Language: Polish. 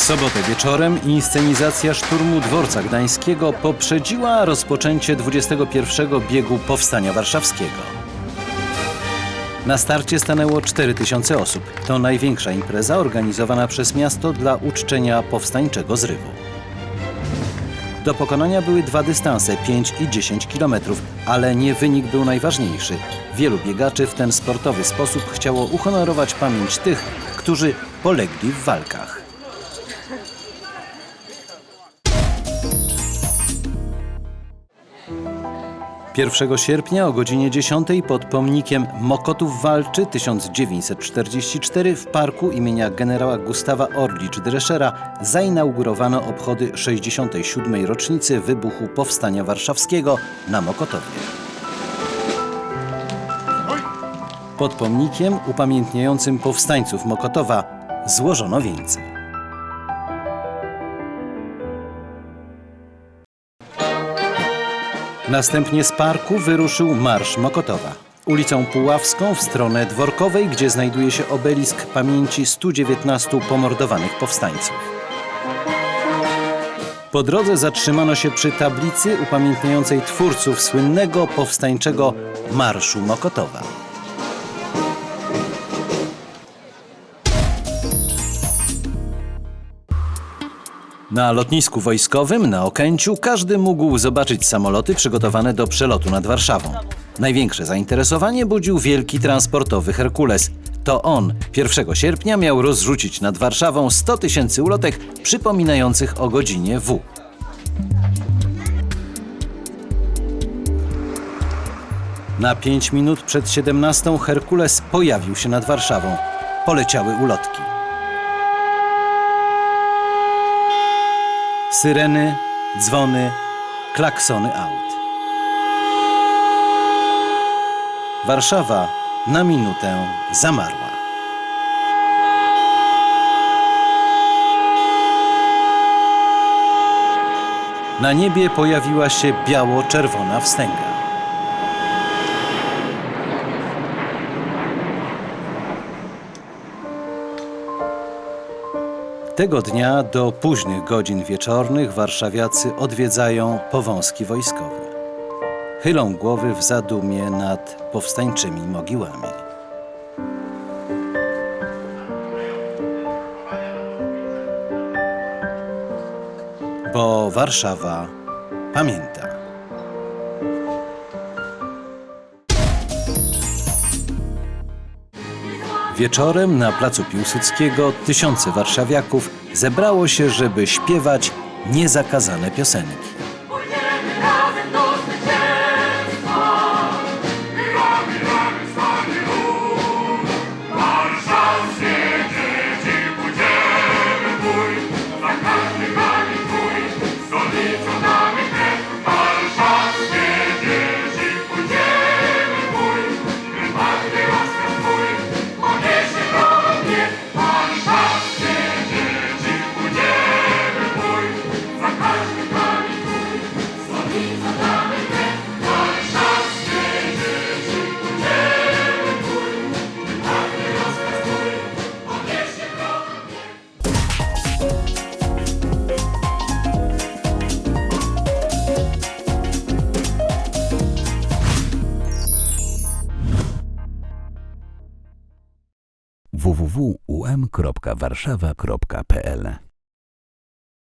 sobotę wieczorem inscenizacja szturmu dworca gdańskiego poprzedziła rozpoczęcie 21 biegu Powstania Warszawskiego. Na starcie stanęło 4000 osób. To największa impreza organizowana przez miasto dla uczczenia powstańczego zrywu. Do pokonania były dwa dystanse 5 i 10 kilometrów, ale nie wynik był najważniejszy. Wielu biegaczy w ten sportowy sposób chciało uhonorować pamięć tych, którzy polegli w walkach. Pierwszego sierpnia o godzinie 10 pod pomnikiem Mokotów Walczy 1944 w parku imienia generała Gustawa Orlicz-Dreschera zainaugurowano obchody 67. rocznicy wybuchu Powstania Warszawskiego na Mokotowie. Pod pomnikiem upamiętniającym powstańców Mokotowa złożono wieńce. Następnie z parku wyruszył Marsz Mokotowa. Ulicą Puławską w stronę Dworkowej, gdzie znajduje się obelisk pamięci 119 pomordowanych powstańców. Po drodze zatrzymano się przy tablicy upamiętniającej twórców słynnego powstańczego Marszu Mokotowa. Na lotnisku wojskowym na Okęciu każdy mógł zobaczyć samoloty przygotowane do przelotu nad Warszawą. Największe zainteresowanie budził wielki transportowy Herkules. To on 1 sierpnia miał rozrzucić nad Warszawą 100 tysięcy ulotek przypominających o godzinie W. Na 5 minut przed 17 Herkules pojawił się nad Warszawą. Poleciały ulotki. Syreny, dzwony, klaksony aut. Warszawa na minutę zamarła. Na niebie pojawiła się biało-czerwona wstęga. Tego dnia do późnych godzin wieczornych warszawiacy odwiedzają powązki wojskowe. Chylą głowy w zadumie nad powstańczymi mogiłami. Bo Warszawa pamięta. Wieczorem na placu Piłsudskiego tysiące warszawiaków zebrało się, żeby śpiewać niezakazane piosenki. www.um.warszawa.pl